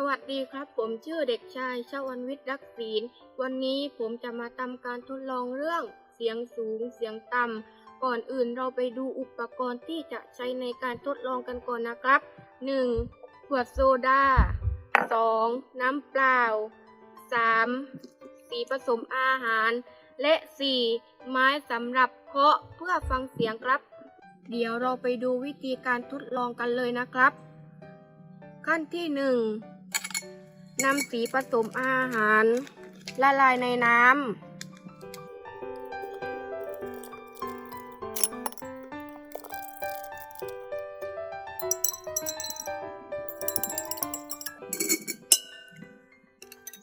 สวัสดีครับ ผมชื่อเด็กชายชวันวิทย์รักศีล วันนี้ผมจะมาทำการทดลองเรื่องเสียงสูงเสียงต่ำ ก่อนอื่นเราไปดูอุปกรณ์ที่จะใช้ในการทดลองกันก่อนนะครับ 1. ขวดโซดา 2. น้ำเปล่า 3. สีผสมอาหาร และ 4. ไม้สำหรับเคาะเพื่อฟังเสียงครับ เดี๋ยวเราไปดูวิธีการทดลองกันเลยนะครับขั้นที่หนึ่ง นำสีผสมอาหาร ละลายในน้ำ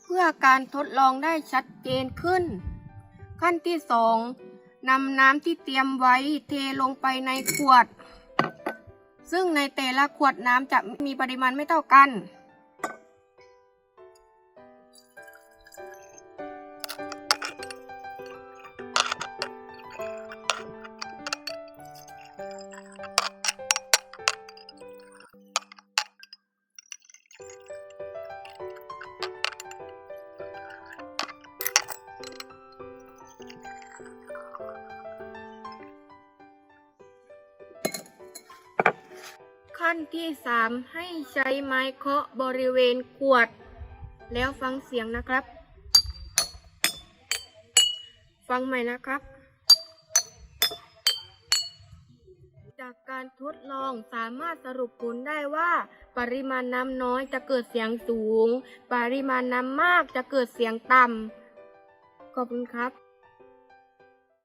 เพื่อการทดลองได้ชัดเจนขึ้น ขั้นที่สองนำน้ำที่เตรียมไว้เทลงไปในขวด ซึ่งในแต่ละขวดน้ำจะมีปริมาณไม่เท่ากัน ขั้นที่ 3 ให้ใช้ไม้เคาะบริเวณขวด แล้วฟังเสียงนะครับ ฟังใหม่นะครับ จากการทดลองสามารถสรุปผลได้ว่า ปริมาณน้ำน้อยจะเกิดเสียงสูง ปริมาณน้ำมากจะเกิดเสียงต่ำขอบคุณครับ